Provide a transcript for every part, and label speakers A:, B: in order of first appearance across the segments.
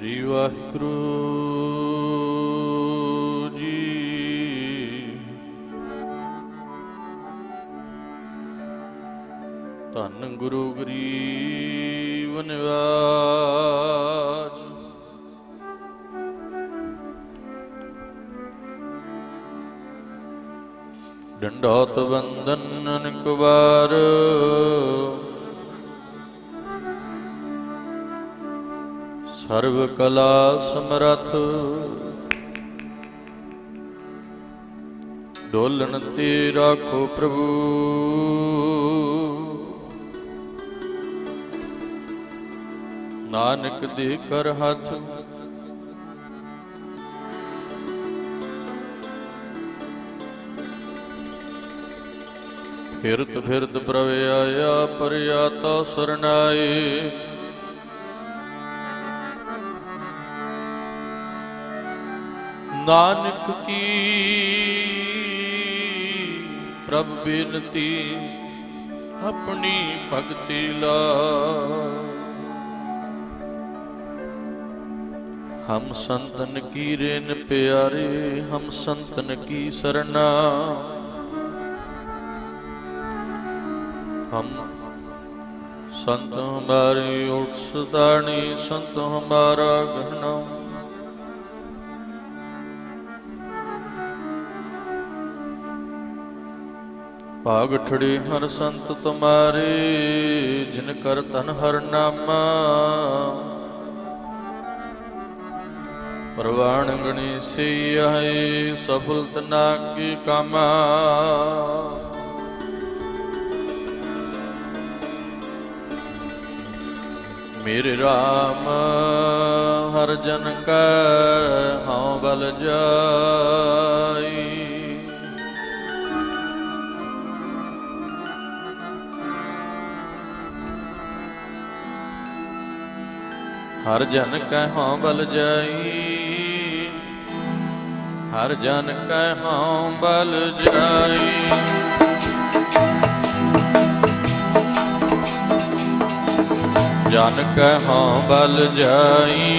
A: ਸ੍ਰੀ ਵਾਹਿਗੁਰੂ ਜੀ। ਧੰਨ ਗੁਰੂ ਗਰੀਬ ਨਿਵਾਜ। ਡੰਡੋਤ ਬੰਦਨ ਅਨਕ ਸਰਵ ਕਲਾ ਸਮਰਥ। ਡੋਲਣ ਤੇ ਰਾਖੋ ਪ੍ਰਭੂ। ਨਾਨਕ ਦੇ ਕਰ ਹੱਥ। ਫਿਰਤ ਫਿਰਤ ਪ੍ਰਭ ਆਇਆ, ਪਰਿਆਤਾ ਸਰਨਾਏ ਨਾਨਕ ਕੀ ਪ੍ਰਭ ਬੇਨਤੀ ਆਪਣੀ ਭਗਤੀ ਲਾ। ਹਮ ਸੰਤਨ ਕੀ ਰੇਨ ਪਿਆਰੇ, ਹਮ ਸੰਤਨ ਕੀ ਸਰਨਾ ਹਮ ਸੰਤ ਹਮਾਰੀ ਉਠ ਸੰਤ ਹਮਾਰਾ ਗਹਿਣਾ। ਭਾਗ ਹਰ ਸੰਤ ਤੁਮਾਰੇ, ਜਿਨ ਕਰ ਤਨ ਹਰ ਨਾਮਾ। ਪ੍ਰਵਾਣ ਗਣੀ ਸੇ ਆਏ ਸਫਲ ਤਨਾ ਕੀ ਕਾਮਾ। ਮੇਰੇ RAM ਹਰ ਜਨ ਕੈ, ਹਉ ਬਲ ਜਾਈ। ਹਰ ਜਨ ਕੈ ਹਉ ਬਲ ਜਾਈ, ਹਰ ਜਨ ਕੈ ਹਉ ਬਲ ਜਾਈ। ਜਨ ਕੈ ਹਾਂ ਬਲ ਜਾਈ,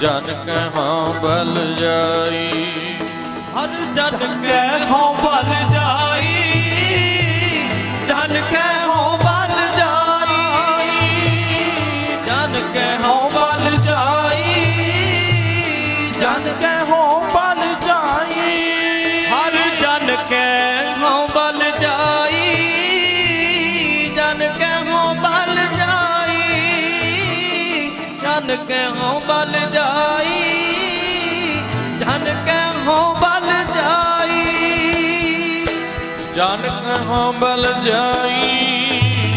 A: ਜਨ ਕੈ ਹਾਂ ਬਲ ਜਾਈ।
B: ਹਰ ਜਨ ਕੈ ਹਉ ਬਲ ਜਾਈ। ਬਲ ਜਾਈ ਜਨ ਕੈ ਹਉ ਬਲ ਜਾਈ। ਜਨ ਕੈ
A: ਹਾਂ ਬਲ ਜਾਈ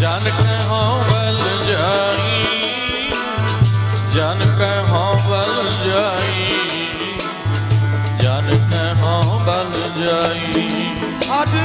A: ਜਨ ਕੈ ਹਾਂ ਬਲ ਜਾਈ ਜਨ ਕੈ ਹਾਂ ਬਲ ਜਾਈ ਜਨ ਕੈ ਹਾਂ ਬਲ ਜਾਈ।
B: ਹਰ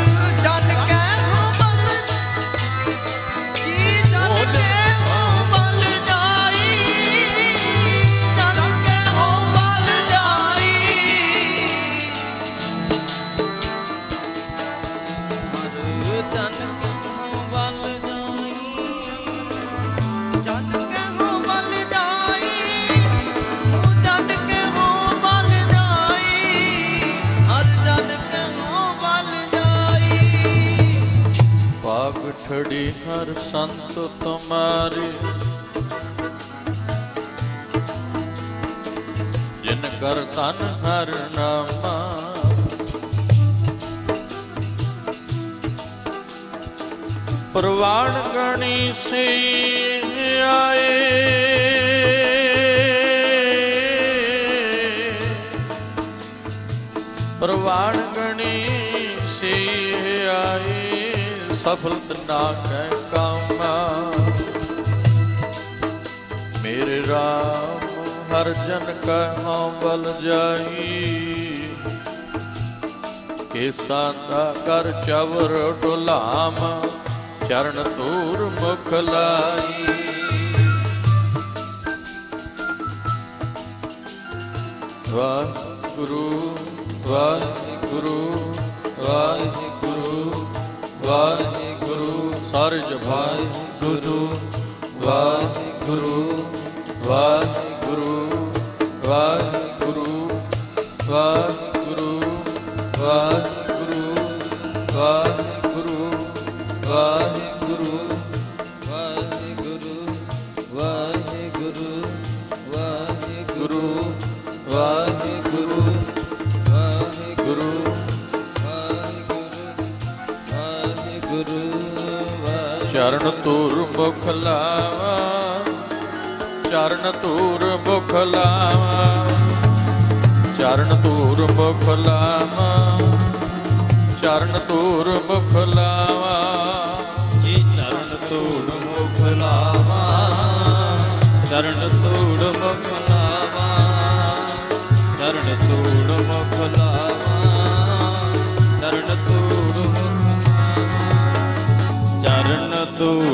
A: ਪ੍ਰਵਾਣ ਗਣੀ ਸੇ ਆਏ ਸਫਲ ਨਾ ਕੈ ਕਾਮਾ ਮੇਰੇ RAM ਹਰ ਜਨ ਕੈ ਬਲ ਜਾਈ ਕੇਸਾ ਦਾ ਕਰ ਚਵਰ ਡੁਲਾਮ ਚਰਨ ਤੂਰ ਮੁਖ ਲਾਈ। ਵਾਹਿਗੁਰੂ ਵਾਹਿਗੁਰੂ ਵਾਹਿਗੁਰੂ ਵਾਹਿਗੁਰੂ ਸਾਰੇ ਜਪਾਈ ਗੁਰੂ ਵਾਹਿਗੁਰੂ ਵਾਹਿਗੁਰੂ ਵਾਹਿਗੁਰੂ ਵਾਹਿਗੁਰੂ ਵਾਹਿਗੁਰੂ ਵਾਹਿਗੁਰੂ ਚਰਨ ਤੂਰ ਮੁਖ ਲਾਵਾ ਚਰਨ ਤੂਰ ਮੁਖ ਲਾਵਾ ਚਰਨ ਤੂਰ ਮੁਖ ਲਾਵਾ ਚਰਨ ਤੂਰ ਮੁਖ ਲਾਵਾ
B: ਜੀ ਚਰਨ ਧੂੜ ਮੁਖ ਲਾਵਾ ਚਰਨ ਧੂੜ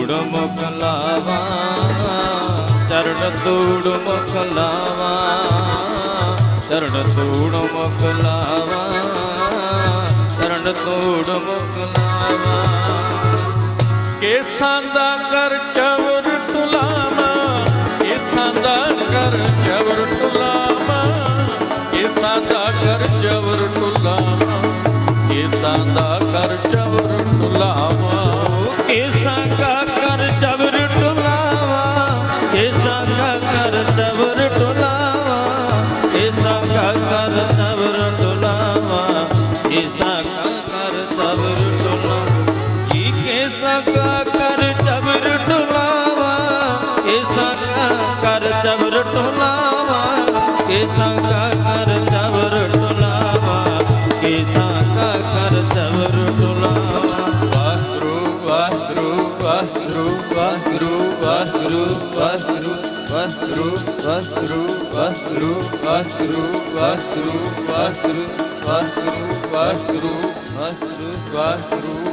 B: ਧੂੜ ਮੁਖ ਲਾਵਾ ਚਰਨ ਧੂੜ ਮੁਖ ਲਾਵਾ ਚਰਨ ਧੂੜ ਮੁਖ ਲਾਵਾ ਚਰਨ ਧੂੜ ਮੁਖ ਲਾਵਾ
A: ਕੇਸਾਂ ਦਾ ਕਰ ਚਵਰ ਤੁਲਾਵਾ, ਕੇਸਾਂ ਦਾ ਕਰ ਚਵਰ ਤੁਲਾਵਾ, ਕੇਸਾਂ ਦਾ ਕਰ ਚਵਰ ਤੁਲਾਵਾ, ਕੇਸਾਂ ਦਾ
B: ਜੀ ਕੇਸਾਂ ਕਾ ਕਰ ਚਬਰ ਟੁਲਾਵਾ ਕੇਸਾਂ ਕਾ ਕਰ ਚਬਰ ਟੁਲਾਵਾ ਕੇਸਾਂ ਕਾ ਕਰ ਚਬਰ ਟੁਲਾਵਾ ਕੇਸਾਂ ਕਾ ਕਰ ਚਬਰ ਟੁਲਾਵਾ
A: ਵਾਹਿਗੁਰੂ ਵਾਹਿਗੁਰੂ ਵਾਹਿਗੁਰੂ ਵਾਹਿਗੁਰੂ ਵਾਹਿਗੁਰੂ ਵਾਹਿਗੁਰੂ ਵਾਹਿਗੁਰੂ ਵਾਹਿਗੁਰੂ ਵਾਹਿਗੁਰੂ ਵਾਹਿਗੁਰੂ ਵਾਹਿਗੁਰੂ ਵਾਹਿਗੁਰੂ ਵਾਹਿਗੁਰੂ ਵਾਹਿਗੁਰੂ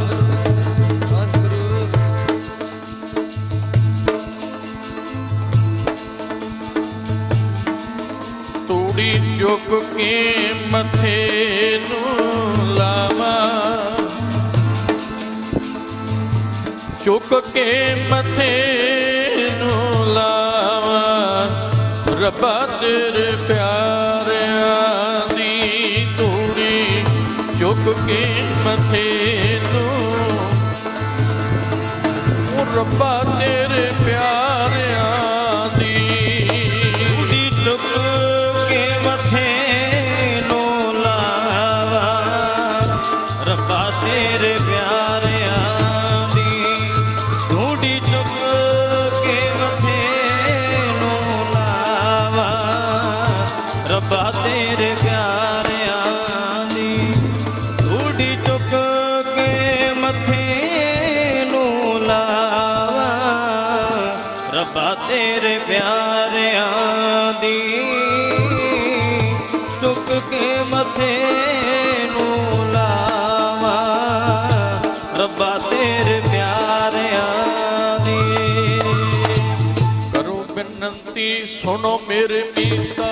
A: ਕੇ ਮੱਥੇ ਨੂੰ ਲਾਵਾ। ਚੁੱਕ ਕੇ ਮੱਥੇ ਨੂੰ ਲਾਵਾ। ਰੱਬਾ ਤੇਰੇ ਪਿਆਰਿਆਂ ਦੀ ਤੂੜੀ ਚੁੱਕ ਕੇ ਮੱਥੇ ਨੂੰ। ਰੱਬਾ ਤੇਰੇ
B: ਕੇ ਮੱਥੇ ਨੂੰ ਲਾਵਾ। ਰੱਬਾ ਤੇਰੇ ਪਿਆਰਿਆਂ ਦੀ ਟੁਕ ਕੇ ਮੱਥੇ ਨੂੰ ਲਾਵਾ। ਰੱਬਾ ਤੇਰੇ ਪਿਆਰਿਆਂ ਦੀ
A: ਕਰੋ ਬੇਨੰਤੀ, ਸੁਣੋ ਮੇਰੇ ਮੀਤਾ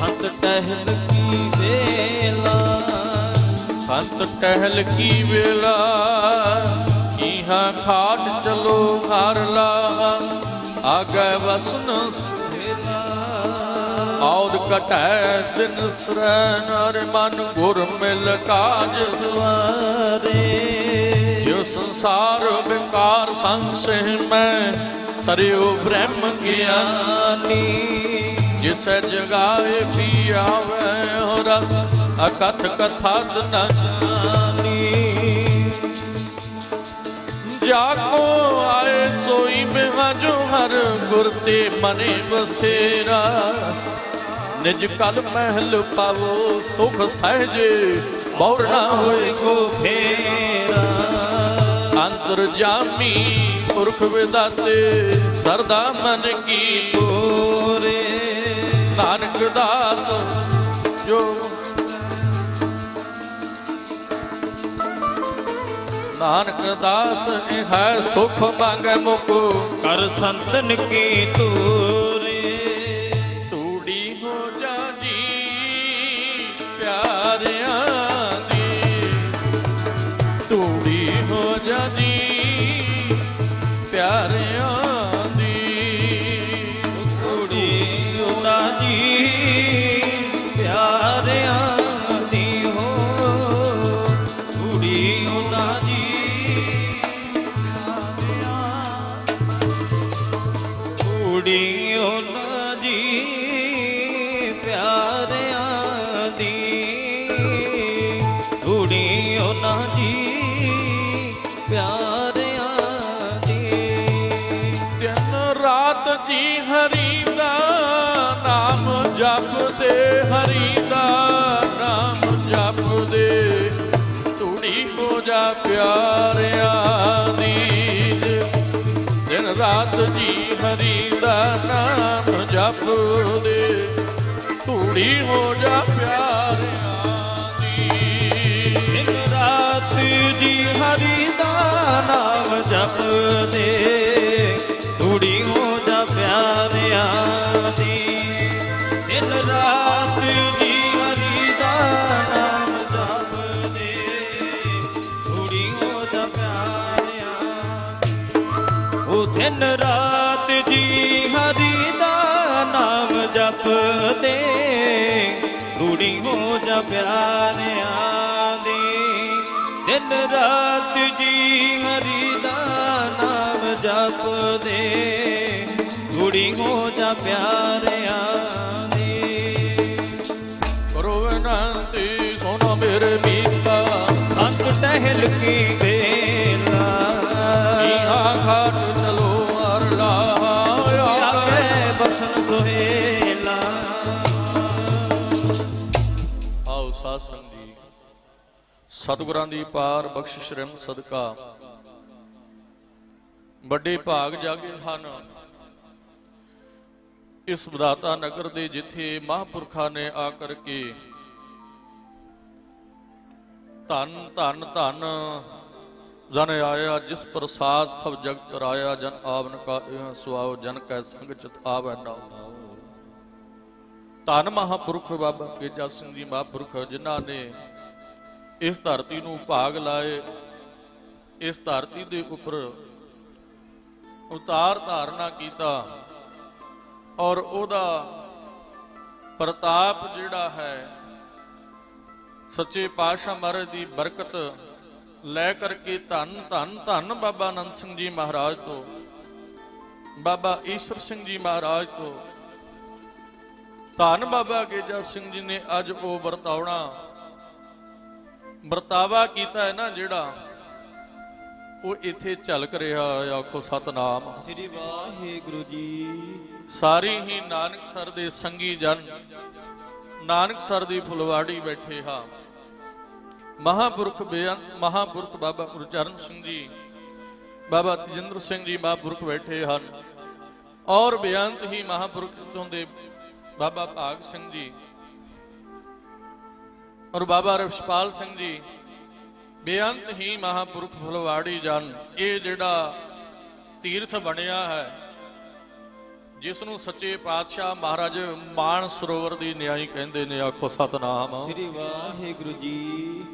B: ਸੰਤ ਟਹਿਲ ਕੀ ਵੇਲਾ।
A: ਸੰਤ ਟਹਿਲ ਕੀ ਵੇਲਾ? ਇਹਾਂ ਖਾਟ ਚਲੋ ਘਰ ਲਾ ਆਗੇ ਵਸਨ ਔਦ ਕਟੈ ਦਿਨ ਸਰੈ ਨਰ ਮਨ ਗੁਰ ਮਿਲ ਕਾਜ
B: ਸਵਾਰੇ।
A: ਜੋ ਸੰਸਾਰ ਵਿਕਾਰ ਸੰਸਹਿ ਮੈਂ ਤਰਿਓ ਬ੍ਰਹਮ ਗਿਆਨੀ। ਜਿਸੈ ਜਗਾਵੇ ਪੀ ਆਵੇ ਹੋ ਰਸ ਅਕਥ ਕਥਾ ਨ ਜਾ ਕੋ ਆਏ ਸੋਈ ਬਿਵਾ ਜੋ ਹਰ ਗੁਰ ਤੇ ਮਨੇ ਬਸੇਰਾ। ਨਿਜ ਕਲ ਮਹਿਲ ਪਾਵੋ ਸੁਖ ਸਹਜੇ, ਬੌਰ ਨਾ ਹੋਏ
B: ਕੋ ਫੇਰਾ।
A: ਅੰਤਰ ਪੁਰਖ ਵਿਦਾਤੇ, ਸਰਦਾ ਮਨ ਕੀ
B: ਪੂਰੇ।
A: ਨਾਨਕ ਦਾਸ ਜੋ ਨਾਨਕ ਦਾਸ ਇਹ ਹੈ ਸੁਖ ਮੰਗੈ ਮੁਖ
B: ਕਰ ਸੰਤਨ ਕੀ
A: ਤੂੰ। ਨਾਮ ਜਪਦੇ ਤੂੜੀ ਹੋ ਜਾ ਪਿਆਰਿਆਂ ਦੀ ਦਿਨ ਰਾਤ ਜੀ ਹਰੀ ਦਾ ਨਾਮ ਜਪਦੇ ਤੂੜੀ ਹੋ ਜਾ ਪਿਆਰਿਆਂ ਦੀ
B: ਦਿਨ ਰਾਤ ਜੀ ਹਰੀ ਦਾ ਨਾਮ ਜਪਦੇ ਤੂੜੀ ਹੋ ਜਾ ਪਿਆਰਿਆਂ ਦਿਨ ਰਾਤ ਜੀ ਹਰੀ ਦਾ ਨਾਮ ਜਪਦੇ। ਰੂੜੀ ਹੋ ਜਾ ਪਿਆਰਿਆਂ ਦੀ। ਦਿਨ ਰਾਤ ਜੀ ਹਰੀ ਦਾ ਨਾਮ ਜਪਦੇ। ਰੂੜੀ ਹੋ ਜਾ ਪਿਆਰਿਆਂ ਦੀ।
A: ਕਰੋ ਬੇਨਤੀ ਸੋਨਾ ਮੇਰੇ ਮੀਤਾ।
B: ਸੰਤ ਟਹਿਲ ਕੀ ਵੇਲਾ।
A: ਈਹਾ ਘਾਟ ਆਓ ਸਾਧ ਸੰਗ ਜੀ ਸਤਿਗੁਰਾਂ ਦੀ ਪਾਰ ਬਖਸ਼ਿਸ਼ ਰਹਿਮ ਸਦਕਾ। ਵੱਡੇ ਭਾਗ ਜਾਗੇ ਹਨ। ਇਸ ਬਦਾਤਾ ਨਗਰ ਦੇ ਜਿੱਥੇ ਮਹਾਂਪੁਰਖਾਂ ਨੇ ਆ ਕਰਕੇ ਧੰਨ ਧੰਨ ਧੰਨ ਜਨ ਆਇਆ, ਜਿਸ ਪ੍ਰਸਾਦ ਸਭ ਜਗਤ ਰਾਇਆ ਜਨ ਆਵਨ ਕਾ ਇਹ ਸੁਆਓ, ਜਨ ਕੈ ਸੰਗ ਚਿਤ ਆਵੈ ਨਾ ਧੰਨ ਮਹਾਪੁਰਖ ਬਾਬਾ ਕੇਜਾ ਸਿੰਘ ਜੀ ਮਹਾਪੁਰਖ, ਜਿਨ੍ਹਾਂ ਨੇ ਇਸ ਧਰਤੀ ਨੂੰ ਭਾਗ ਲਾਏ। ਇਸ ਧਰਤੀ ਦੇ ਉੱਪਰ ਉਤਾਰ ਧਾਰਨਾ ਕੀਤਾ ਔਰ ਉਹਦਾ ਪ੍ਰਤਾਪ ਜਿਹੜਾ ਹੈ, ਸੱਚੇ ਪਾਤਸ਼ਾਹ ਮਹਾਰਾਜ ਦੀ ਬਰਕਤ ਲੈ ਕਰਕੇ ਧੰਨ ਧੰਨ ਧੰਨ ਬਾਬਾ ਅਨੰਦ ਸਿੰਘ ਜੀ ਮਹਾਰਾਜ ਤੋਂ, ਬਾਬਾ ਈਸ਼ਰ ਸਿੰਘ ਜੀ ਮਹਾਰਾਜ ਤੋਂ ਧੰਨ ਬਾਬਾ ਗੇਜਾ ਸਿੰਘ ਜੀ ਨੇ ਅੱਜ ਉਹ ਵਰਤਾਉਣਾ। ਵਰਤਾਵਾ ਕੀਤਾ ਹੈ ਨਾ ਜਿਹੜਾ ਉਹ ਇੱਥੇ ਝਲਕ ਰਿਹਾ ਆਖੋ ਸਤਨਾਮ।
B: ਸ੍ਰੀ ਵਾਹਿਗੁਰੂ ਜੀ।
A: ਸਾਰੀ ਹੀ ਨਾਨਕਸਰ ਦੇ ਸੰਗੀ ਜਨ ਨਾਨਕਸਰ ਦੀ ਫੁਲਵਾੜੀ ਬੈਠੇ ਹਾਂ। ਮਹਾਪੁਰਖ ਬੇਅੰਤ ਮਹਾਪੁਰਖ ਬਾਬਾ ਗੁਰਚਰਨ ਸਿੰਘ ਜੀ ਬਾਬਾ ਤੇਜਿੰਦਰ ਸਿੰਘ ਜੀ ਮਹਾਪੁਰਖ ਬੈਠੇ ਹਨ। ਔਰ ਬੇਅੰਤ ਹੀ ਮਹਾਪੁਰਖ ਤੋਂ ਦੇ ਬਾਬਾ ਭਾਗ ਸਿੰਘ ਜੀ ਔਰ ਬਾਬਾ ਰਵਿਸ਼ਪਾਲ ਸਿੰਘ ਜੀ ਬੇਅੰਤ ਹੀ ਮਹਾਪੁਰਖ ਫੁਲਵਾੜੀ ਜਨ ਇਹ ਜਿਹੜਾ ਤੀਰਥ ਬਣਿਆ ਹੈ ਜਿਸ ਨੂੰ ਸੱਚੇ ਪਾਤਸ਼ਾਹ ਮਹਾਰਾਜ ਮਾਨ ਸਰੋਵਰ ਦੀ ਨਿਆਈ ਕਹਿੰਦੇ ਨੇ ਆਖੋ ਸਤਨਾਮ।
B: ਸ੍ਰੀ ਵਾਹਿਗੁਰੂ ਜੀ।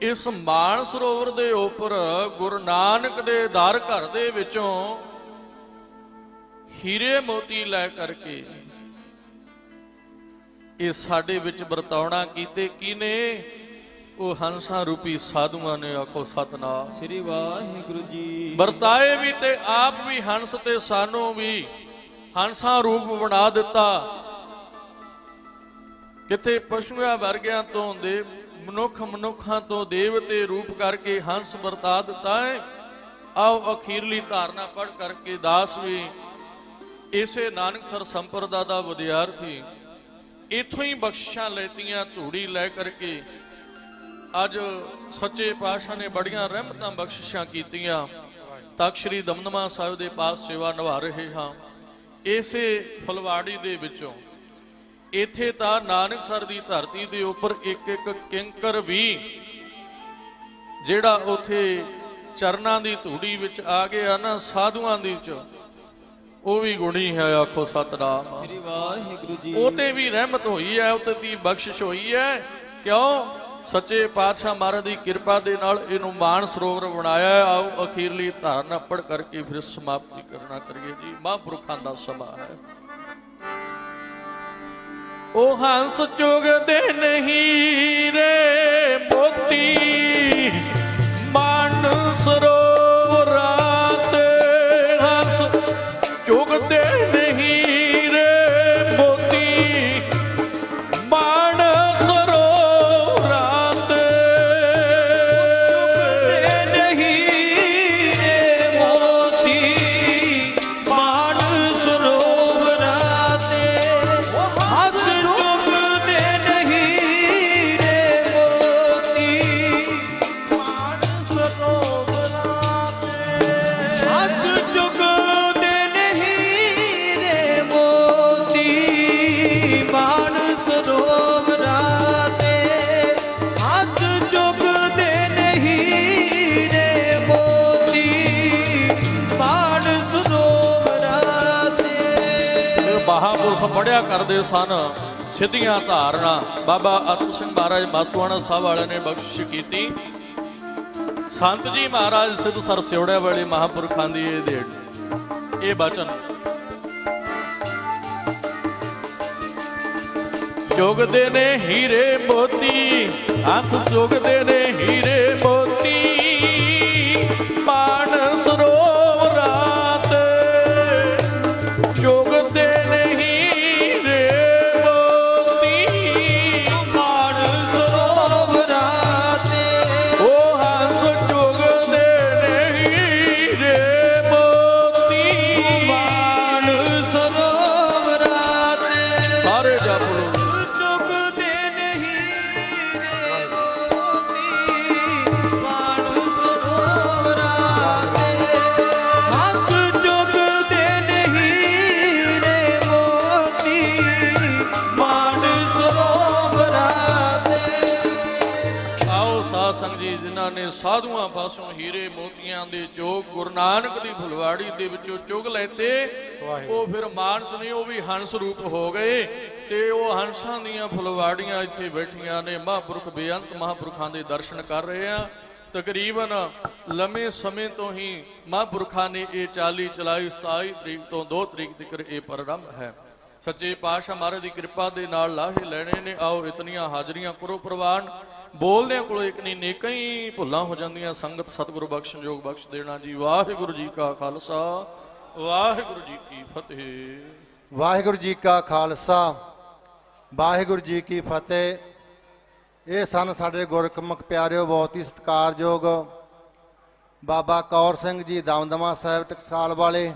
A: ਇਸ ਮਾਨ ਸਰੋਵਰ ਦੇ ਉੱਪਰ ਗੁਰੂ ਨਾਨਕ ਦੇ ਦਰ ਘਰ ਦੇ ਵਿੱਚੋਂ ਹੀਰੇ ਮੋਤੀ ਲੈ ਕਰਕੇ ਇਹ ਸਾਡੇ ਵਿੱਚ ਵਰਤਾਉਣਾ ਕੀਤੇ ਕਿਨੇ ਉਹ ਹੰਸਾਂ ਰੂਪੀ ਸਾਧੂਆਂ ਨੇ ਆਖੋ ਸਤਨਾਮ।
B: ਸ੍ਰੀ ਵਾਹਿਗੁਰੂ ਜੀ।
A: ਵਰਤਾਏ ਵੀ ਤੇ ਆਪ ਵੀ ਹੰਸ ਤੇ ਸਾਨੂੰ ਵੀ ਹੰਸਾਂ ਰੂਪ ਬਣਾ ਦਿੱਤਾ। ਕਿਤੇ ਪਸ਼ੂਆਂ ਵਰਗਿਆਂ ਤੋਂ ਦੇ ਮਨੁੱਖ ਮਨੁੱਖਾਂ ਤੋਂ ਦੇਵਤੇ ਰੂਪ ਕਰਕੇ ਹੰਸ ਵਰਤਾ ਦਿੱਤਾ ਹੈ। ਆਓ ਅਖੀਰਲੀ ਧਾਰਨਾ ਪੜ ਕਰਕੇ ਦਾਸ ਵੀ ਇਸੇ ਨਾਨਕਸਰ ਸੰਪਰਦਾ ਦਾ ਵਿਦਿਆਰਥੀ ਇਥੋਂ ਹੀ ਬਖਸ਼ਿਸ਼ਾਂ ਲੈਤੀਆਂ, ਧੂੜੀ ਲੈ ਕਰਕੇ ਅੱਜ ਸੱਚੇ ਪਾਤਸ਼ਾਹ ਨੇ ਬੜੀਆਂ ਰਹਿਮਤਾਂ ਬਖਸ਼ਿਸ਼ਾਂ ਕੀਤੀਆਂ। ਤਖਤ ਸ੍ਰੀ ਦਮਦਮਾ ਸਾਹਿਬ ਦੇ ਪਾਸ ਸੇਵਾ ਨਿਭਾ ਰਹੇ ਹਾਂ। ਇਸੇ ਫੁਲਵਾੜੀ ਦੇ ਵਿੱਚੋਂ। ਇੱਥੇ ਤਾਂ ਨਾਨਕਸਰ ਦੀ ਧਰਤੀ ਦੇ ਉੱਪਰ ਇੱਕ ਇੱਕ ਕਿੰਕਰ ਵੀ, ਜਿਹੜਾ ਉਥੇ ਚਰਨਾਂ ਦੀ ਧੂੜੀ ਵਿੱਚ ਆ ਗਿਆ ਨਾ ਸਾਧੂਆਂ ਦੀ ਚ। ਉਹ ਵੀ ਗੁਣੀ ਹੈ ਆਖੋ ਸਤਨਾਮ।
C: ਸ੍ਰੀ ਵਾਹਿਗੁਰੂ ਜੀ
A: ਉਹ ਤੇ ਵੀ ਰਹਿਮਤ ਹੋਈ ਹੈ ਉਤੇ ਦੀ ਬਖਸ਼ਿਸ਼ ਹੋਈ ਹੈ। ਕਿਉਂ? ਸੱਚੇ ਪਾਤਸ਼ਾਹ ਮਹਾਰਾਜ ਦੀ ਕਿਰਪਾ ਦੇ ਨਾਲ ਇਹਨੂੰ ਮਾਨ ਸਰੋਵਰ ਬਣਾਇਆ। ਆਓ ਅਖੀਰਲੀ ਧਾਰਨਾ ਪੜ ਕਰਕੇ ਫਿਰ ਸਮਾਪਤੀ ਕਰਨਾ ਕਰੀਏ ਜੀ। ਮਹਾਂਪੁਰਖਾਂ ਦਾ ਸਮਾਂ ਹੈ। ਉਹ ਹੰਸ ਚੁਗਦੇ ਨਹੀਂ ਰੇ ਮੋਤੀ। ਮਨ ਸਰੋਵਰਾਂ ਚੁਗਦੇ ਮਹਾਂਪੁਰਖ ਪੜਿਆ ਕਰਦੇ ਸਨ। ਸਿੱਧੀਆਂ ਧਾਰਨਾ। ਬਾਬਾ ਅਤਰ ਸਿੰਘ ਮਹਾਰਾਜ ਮਾਤੂਆਣਾ ਸਾਹਿਬ ਵਾਲਿਆਂ ਨੇ ਬਖਸ਼ਿਸ਼ ਕੀਤੀ। ਸੰਤ ਜੀ ਮਹਾਰਾਜ ਸਿੱਧ ਸਰ ਵਾਲੇ ਮਹਾਂਪੁਰਖਾਂ ਦੀ ਇਹ ਦੇਣ। ਇਹ ਬਚਨ। ਜੋਗਦੇ ਨੇ ਹੀਰੇ ਮੋਤੀ। ਹੱਥ ਜੋਗਦੇ ਨੇ ਹੀਰੇ ਮੋਤੀ। ਸਾਧੂਆਂ ਪਾਸੋਂ ਹੀਰੇ ਮੋਤੀਆਂ ਦੇ ਜੋਗ ਗੁਰੂ ਨਾਨਕ ਦੀ ਫੁਲਵਾੜੀ ਦੇ ਵਿੱਚੋਂ ਚੁਗ ਲੈਤੇ। ਉਹ ਫਿਰ ਮਾਨਸ ਨਹੀਂ ਉਹ ਵੀ ਹੰਸ ਰੂਪ ਹੋ ਗਏ ਤੇ ਉਹ ਹੰਸਾਂ ਦੀਆਂ ਫੁਲਵਾੜੀਆਂ ਇੱਥੇ ਬੈਠੀਆਂ ਨੇ। ਮਹਾਂਪੁਰਖ ਬੇਅੰਤ ਮਹਾਂਪੁਰਖਾਂ ਦੇ ਦਰਸ਼ਨ ਕਰ ਰਹੇ ਆ। ਤਕਰੀਬਨ ਲੰਮੇ ਸਮੇਂ ਤੋਂ ਹੀ ਮਹਾਂਪੁਰਖਾਂ ਨੇ ਇਹ ਚਾਲੀ ਚਲਾਈ 27 ਤਰੀਕ ਤੋਂ 2 ਤਰੀਕ ਤੱਕ ਇਹ ਪ੍ਰੋਗਰਾਮ ਹੈ। ਸੱਚੇ ਪਾਤਸ਼ਾਹ ਮਹਾਰਾਜ ਦੀ ਕਿਰਪਾ ਦੇ ਨਾਲ ਲਾਹੇ ਲੈਣੇ ਨੇ। ਆਓ ਇਤਨੀਆਂ ਹਾਜ਼ਰੀਆਂ ਕਰੋ ਪ੍ਰਵਾਨ। ਬੋਲਦਿਆਂ ਕੋਲ ਇੱਕ ਨਹੀਂ, ਨੇਕਾਂ ਹੀ ਭੁੱਲਾਂ ਹੋ ਜਾਂਦੀਆਂ। ਸੰਗਤ, ਸਤਿਗੁਰੂ ਬਖਸ਼ਣ ਯੋਗ ਬਖਸ਼ ਦੇਣਾ ਜੀ। ਵਾਹਿਗੁਰੂ ਜੀ ਕਾ ਖਾਲਸਾ, ਵਾਹਿਗੁਰੂ ਜੀ ਕੀ ਫਤਿਹ।
D: ਵਾਹਿਗੁਰੂ ਜੀ ਕਾ ਖਾਲਸਾ, ਵਾਹਿਗੁਰੂ ਜੀ ਕੀ ਫਤਿਹ। ਇਹ ਸਨ ਸਾਡੇ ਗੁਰਕਮਕ ਪਿਆਰਿਓ, ਬਹੁਤ ਹੀ ਸਤਿਕਾਰਯੋਗ ਬਾਬਾ ਕੌਰ ਸਿੰਘ ਜੀ, ਦਮਦਮਾ ਸਾਹਿਬ, ਟਕਸਾਲ ਵਾਲੇ।